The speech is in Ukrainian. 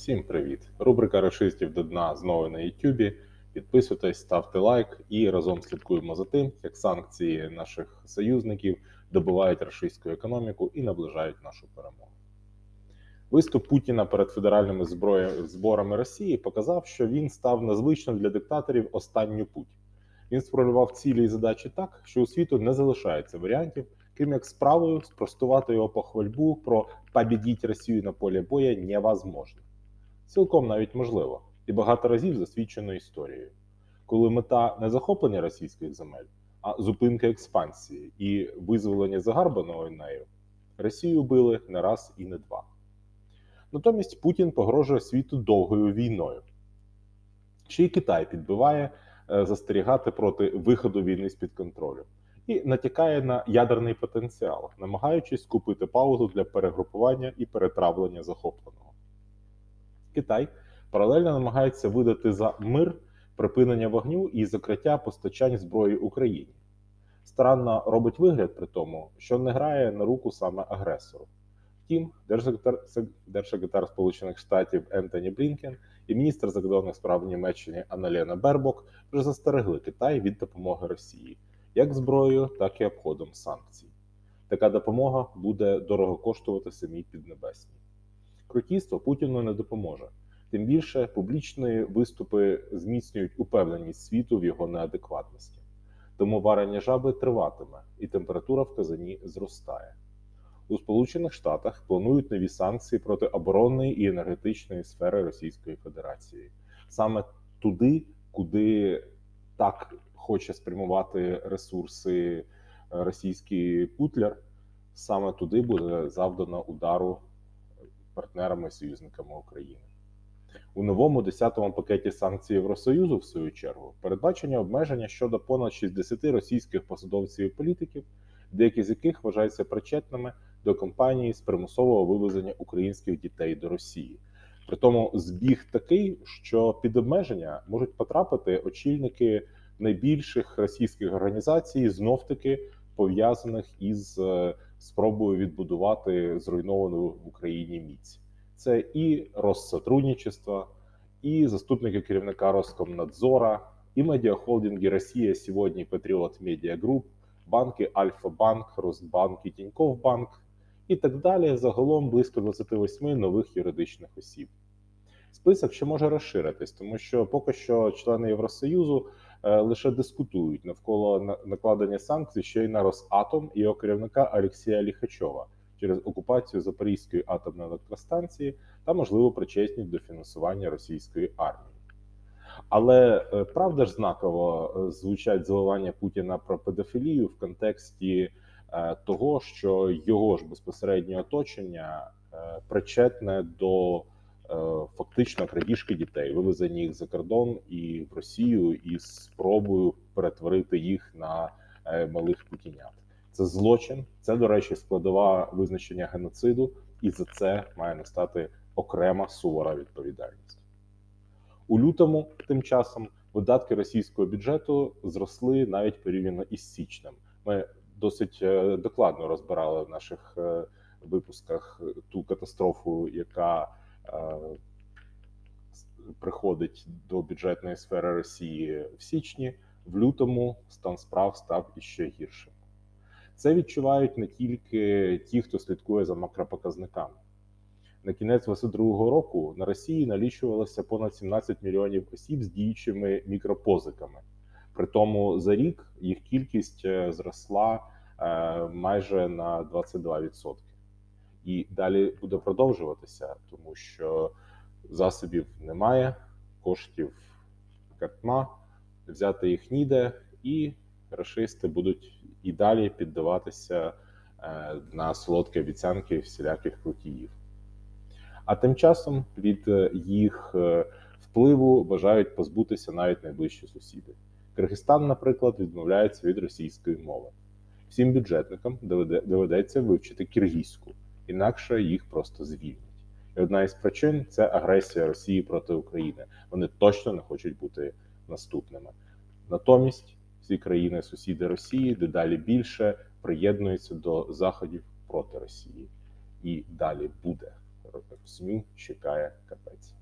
Всім привіт! Рубрика Рашистів до дна знову на Ютубі. Підписуйтесь, ставте лайк і разом слідкуємо за тим, як санкції наших союзників добивають рашистську економіку і наближають нашу перемогу. Виступ Путіна перед федеральними зборами Росії показав, що він став незвичним для диктаторів останню путь. Він сформулював цілі і задачі так, що у світу не залишається варіантів, крім як справою спростувати його похвальбу про побідіть Росію на полі боя невозможно. Цілком навіть можливо, і багато разів засвідчено історією, коли мета не захоплення російських земель, а зупинка експансії і визволення загарбаного нею, Росію били не раз і не два. Натомість Путін погрожує світу довгою війною. Ще й Китай підбиває е, застерігати проти виходу війни з-під контролю і натякає на ядерний потенціал, намагаючись купити паузу для перегрупування і перетравлення захопленого. Китай паралельно намагається видати за мир припинення вогню і закриття постачань зброї Україні. Старанно робить вигляд при тому, що не грає на руку саме агресору. Втім, держсекретар, Сполучених Штатів Ентоні Блінкен і міністр закордонних справ Німеччини Аналена Бербок вже застерегли Китай від допомоги Росії як зброєю, так і обходом санкцій. Така допомога буде дорого коштувати самій Піднебесній. Крутійство Путіну не допоможе. Тим більше публічні виступи зміцнюють упевненість світу в його неадекватності. Тому варення жаби триватиме, і температура в казані зростає. У Сполучених Штатах планують нові санкції проти оборонної і енергетичної сфери Російської Федерації, саме туди, куди так хоче спрямувати ресурси е, російський Путляр, саме туди буде завдано удару партнерами і союзниками України. У новому 10-му пакеті санкцій Євросоюзу, в свою чергу, передбачені обмеження щодо понад 60 російських посадовців і політиків, деякі з яких вважаються причетними до кампанії з примусового вивезення українських дітей до Росії. Притому збіг такий, що під обмеження можуть потрапити очільники найбільших російських організацій, знов таки пов'язаних із е, спробою відбудувати зруйновану в Україні міць. Це і Россотрудничество, і заступники керівника Роскомнадзора, і медіахолдинги Росія сьогодні Патріот Медіа Груп, банки Альфа-Банк, Ростбанк і Тінькофф Банк, і так далі. Загалом близько 28 нових юридичних осіб. Список ще може розширитись, тому що поки що члени Євросоюзу лише дискутують навколо накладення санкцій ще й на Росатом і його керівника Олексія Ліхачова через окупацію Запорізької атомної електростанції та можливу причесність до фінансування російської армії. Але е, правда ж знаково е, звучать заливання Путіна про педофілію в контексті е, того, що його ж безпосереднє оточення е, причетне до е, фактично крадіжки дітей, вивезення їх за кордон і в Росію із спробою перетворити їх на е, малих путінят. Це злочин, це, до речі, складова визначення геноциду, і за це має настати окрема сувора відповідальність. У лютому, тим часом, видатки російського бюджету зросли навіть порівняно із січнем. Ми досить е, докладно розбирали в наших е, випусках ту катастрофу, яка е, приходить до бюджетної сфери Росії в січні. В лютому стан справ став іще гіршим. Це відчувають не тільки ті, хто слідкує за макропоказниками. На кінець 2022 року на Росії налічувалося понад 17 мільйонів осіб з діючими мікропозиками. При тому за рік їх кількість е, зросла е, майже на 22%. І далі буде продовжуватися, тому що засобів немає, коштів картма, взяти їх ніде, і рашисти будуть і далі піддаватися е, на солодкі обіцянки всіляких крутіїв. А тим часом від е, їх е, впливу бажають позбутися навіть найближчі сусіди. Киргизстан, наприклад, відмовляється від російської мови. Всім бюджетникам доведеться вивчити киргизьку, інакше їх просто звільнять. І одна із причин це агресія Росії проти України. Вони точно не хочуть бути наступними. Натомість всі країни-сусіди Росії дедалі більше приєднуються до заходів проти Росії, і далі буде СМІ чекає капець.